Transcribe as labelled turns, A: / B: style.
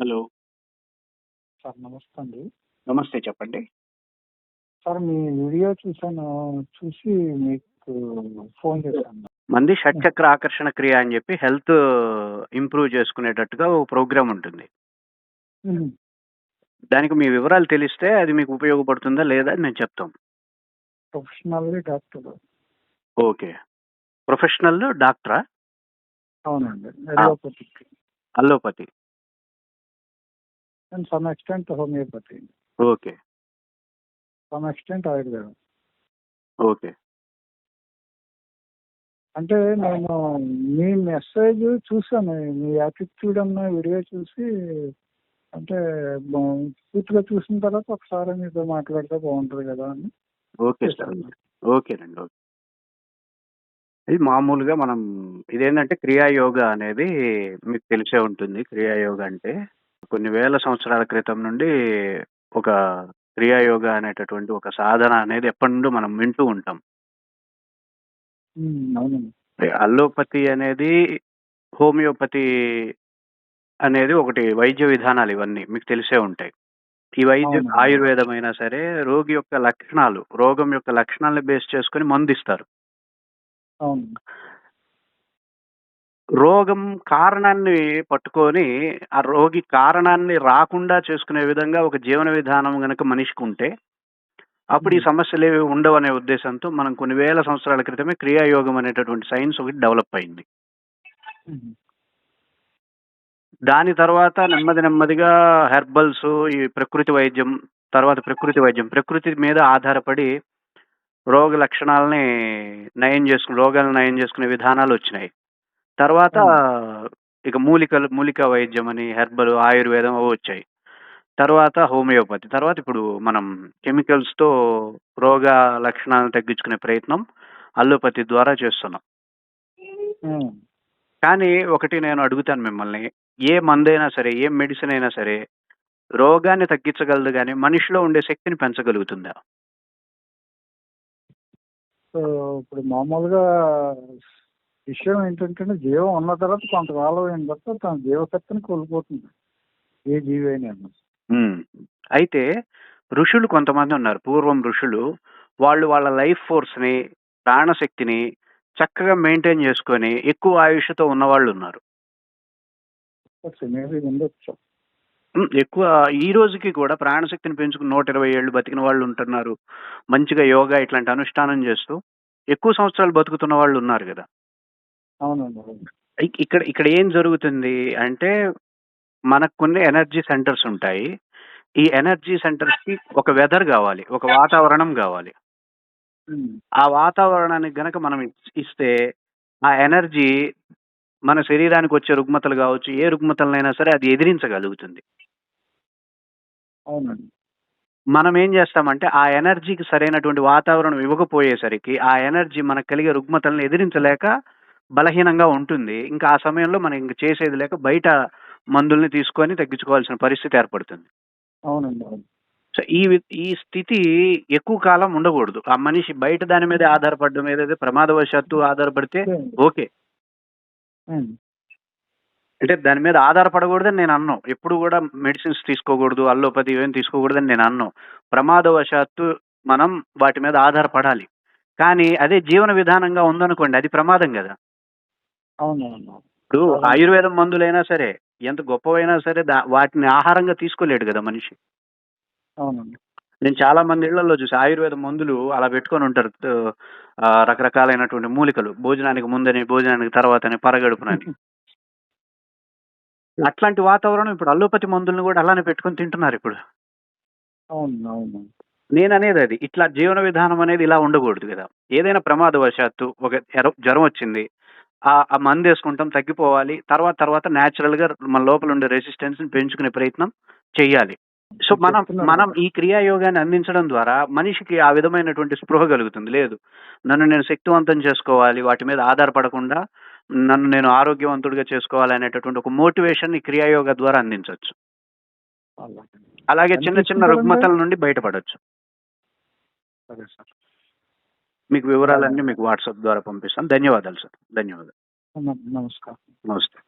A: Hello.
B: Sir నమస్తే అండి.
A: నమస్తే చెప్పండి.
B: సార్ మీ వీడియో చూసాను చూసి మీకు ఫోన్ చేశాను.
A: మంది షట్చక్ర ఆకర్షణ క్రియ అని చెప్పి హెల్త్ ఇంప్రూవ్ చేసుకునేటట్టుగా ఒక ప్రోగ్రామ్ ఉంటుంది. దానికి మీ వివరాలు తెలిస్తే అది మీకు ఉపయోగపడుతుందా లేదా అని మేము చెప్తాం.
B: Professionally doctor.
A: ఓకే. ప్రొఫెషనల్ డాక్టరా?
B: అవునండి.
A: Allopathy
B: and some extent homeopathy
A: okay
B: some extent ఆయుర్వేదం
A: ఓకే
B: అంటే నేను మీ మెసేజ్ చూసాను మీ యాటిట్యూడ్ అన్న వీడియో చూసి అంటే పూర్తిగా చూసిన తర్వాత ఒకసారి మీతో మాట్లాడితే బాగుంటుంది కదా అని
A: ఓకే సార్. ఓకేనండి ఓకే. ఇది మామూలుగా మనం ఇదేంటంటే క్రియాయోగ అనేది మీకు తెలిసే ఉంటుంది. క్రియాయోగ అంటే కొన్ని వేల సంవత్సరాల క్రితం నుండి ఒక క్రియాయోగ అనేటటువంటి ఒక సాధన అనేది ఎప్పటి నుండో మనం వింటూ ఉంటాం.
B: అవునండి.
A: అల్లోపతి అనేది హోమియోపతి అనేది ఒకటి వైద్య విధానాలు ఇవన్నీ మీకు తెలిసే ఉంటాయి. ఈ వైద్య
B: అవును.
A: ఆయుర్వేదం అయినా సరే రోగి యొక్క లక్షణాలు రోగం యొక్క లక్షణాలను బేస్ చేసుకొని మందు ఇస్తారు.
B: అవును.
A: రోగం కారణాన్ని పట్టుకొని ఆ రోగి కారణాన్ని రాకుండా చేసుకునే విధంగా ఒక జీవన విధానం గనక మనిషికి ఉంటే అప్పుడు ఈ సమస్యలు ఏవి ఉండవు అనే ఉద్దేశంతో మనం కొన్ని వేల సంవత్సరాల క్రితమే క్రియాయోగం అనేటటువంటి సైన్స్ ఒకటి డెవలప్ అయింది. దాని తర్వాత నెమ్మది నెమ్మదిగా హెర్బల్స్ ఈ ప్రకృతి వైద్యం తర్వాత ప్రకృతి వైద్యం ప్రకృతి మీద ఆధారపడి రోగ లక్షణాలని నయం చేసుకుని రోగాలను నయం చేసుకునే విధానాలు వచ్చినాయి. తర్వాత ఇక మూలికలు మూలికా వైద్యం అని హెర్బల్ ఆయుర్వేదం అవి వచ్చాయి. తర్వాత హోమియోపతి. తర్వాత ఇప్పుడు మనం కెమికల్స్తో రోగ లక్షణాలను తగ్గించుకునే ప్రయత్నం అల్లోపతి ద్వారా చేస్తున్నాం. కానీ ఒకటి నేను అడుగుతాను మిమ్మల్ని. ఏ మందైనా సరే ఏ మెడిసిన్ అయినా సరే రోగాన్ని తగ్గించగలదు కానీ మనిషిలో ఉండే శక్తిని పెంచగలుగుతుందా?
B: సో ఇప్పుడు మామూలుగా విషయం ఏంటంటే జీవం ఉన్న తర్వాత కొంతకాలం అయిన తర్వాత తన జీవశక్తిని కోల్పోతుంది. ఏ జీవి అయినా
A: ఉమ్. అయితే ఋషులు కొంతమంది ఉన్నారు. పూర్వం ఋషులు వాళ్ళు వాళ్ళ లైఫ్ ఫోర్స్ని ప్రాణశక్తిని చక్కగా మెయింటైన్ చేసుకొని ఎక్కువ ఆయుష్తో ఉన్నవాళ్ళు ఉన్నారు. ఎక్కువ ఈ రోజుకి కూడా ప్రాణశక్తిని పెంచుకుని నూట ఇరవై ఏళ్ళు బతికిన వాళ్ళు ఉంటున్నారు. మంచిగా యోగా ఇట్లాంటి అనుష్ఠానం చేస్తూ ఎక్కువ సంవత్సరాలు బతుకుతున్న వాళ్ళు ఉన్నారు కదా.
B: అవునండి అవును.
A: ఇక్- ఇక్కడ ఇక్కడ ఏం జరుగుతుంది అంటే మనకు కొన్ని ఎనర్జీ సెంటర్స్ ఉంటాయి. ఈ ఎనర్జీ సెంటర్స్కి ఒక వెదర్ కావాలి ఒక వాతావరణం కావాలి. ఆ వాతావరణానికి గనక మనం ఇస్- ఇస్తే ఆ ఎనర్జీ మన శరీరానికి వచ్చే రుగ్మతలు కావచ్చు ఏ రుగ్మతలనైనా సరే అది ఎదిరించగలుగుతుంది.
B: అవునండి.
A: మనం ఏం చేస్తామంటే ఆ ఎనర్జీకి సరైనటువంటి వాతావరణం ఇవ్వకపోయేసరికి ఆ ఎనర్జీ మనకు కలిగే రుగ్మతలను ఎదిరించలేక బలహీనంగా ఉంటుంది. ఇంకా ఆ సమయంలో మనం ఇంక చేసేది లేక బయట మందుల్ని తీసుకొని తగ్గించుకోవాల్సిన పరిస్థితి ఏర్పడుతుంది.
B: అవునండి అవును.
A: సో ఈ వి- ఈ స్థితి ఎక్కువ కాలం ఉండకూడదు. ఆ మనిషి బయట దాని మీద ఆధారపడడం ఏదైతే ప్రమాదవశాత్తు ఆధారపడితే ఓకే. అంటే దాని మీద ఆధారపడకూడదని నేను అన్నాను ఎప్పుడు కూడా మెడిసిన్స్ తీసుకోకూడదు అల్లోపతి ఏం తీసుకోకూడదని నేను అన్నాను ప్రమాదవశాత్తు మనం వాటి మీద ఆధారపడాలి. కానీ అదే జీవన విధానంగా ఉందనుకోండి అది ప్రమాదం కదా.
B: అవునవును.
A: ఇప్పుడు ఆయుర్వేదం మందులైనా సరే ఎంత గొప్పవైనా సరే దా- వాటిని ఆహారంగా తీసుకోలేడు కదా మనిషి.
B: అవునండి.
A: నేను చాలా మంది ఇళ్ళలో చూసి ఆయుర్వేద మందులు అలా పెట్టుకొని ఉంటారు. రకరకాలైనటువంటి మూలికలు భోజనానికి ముందని భోజనానికి తర్వాతని పరగడుపునని. అట్లాంటి వాతావరణం ఇప్పుడు అల్లోపతి మందులను కూడా అలానే పెట్టుకొని తింటున్నారు ఇప్పుడు.
B: అవును అవును.
A: నేను అనేది అది ఇట్లా జీవన విధానం అనేది ఇలా ఉండకూడదు కదా. ఏదైనా ప్రమాదవశాత్తు ఒక ఎర- జ్వరం వచ్చింది ఆ మందు వేసుకుంటాం తగ్గిపోవాలి తర్వాత తర్వాత న్యాచురల్గా మన లోపల ఉండే రెసిస్టెన్స్ని పెంచుకునే ప్రయత్నం చేయాలి సో మనం మనం. ఈ క్రియాయోగాన్ని అందించడం ద్వారా మనిషికి ఆ విధమైనటువంటి స్పృహ కలుగుతుంది లేదు నన్ను నేను శక్తివంతం చేసుకోవాలి వాటి మీద ఆధారపడకుండా నన్ను నేను ఆరోగ్యవంతుడిగా చేసుకోవాలి అనేటటువంటి ఒక మోటివేషన్ ఈ క్రియాయోగ ద్వారా అందించవచ్చు
B: అలాగే.
A: చిన్న చిన్న? రుగ్మతల నుండి బయటపడవచ్చు
B: సరే సార్
A: మీకు వివరాలన్నీ మీకు వాట్సాప్ ద్వారా పంపిస్తాను. ధన్యవాదాలు సార్. ధన్యవాదాలు.
B: నమస్కారం.
A: నమస్తే.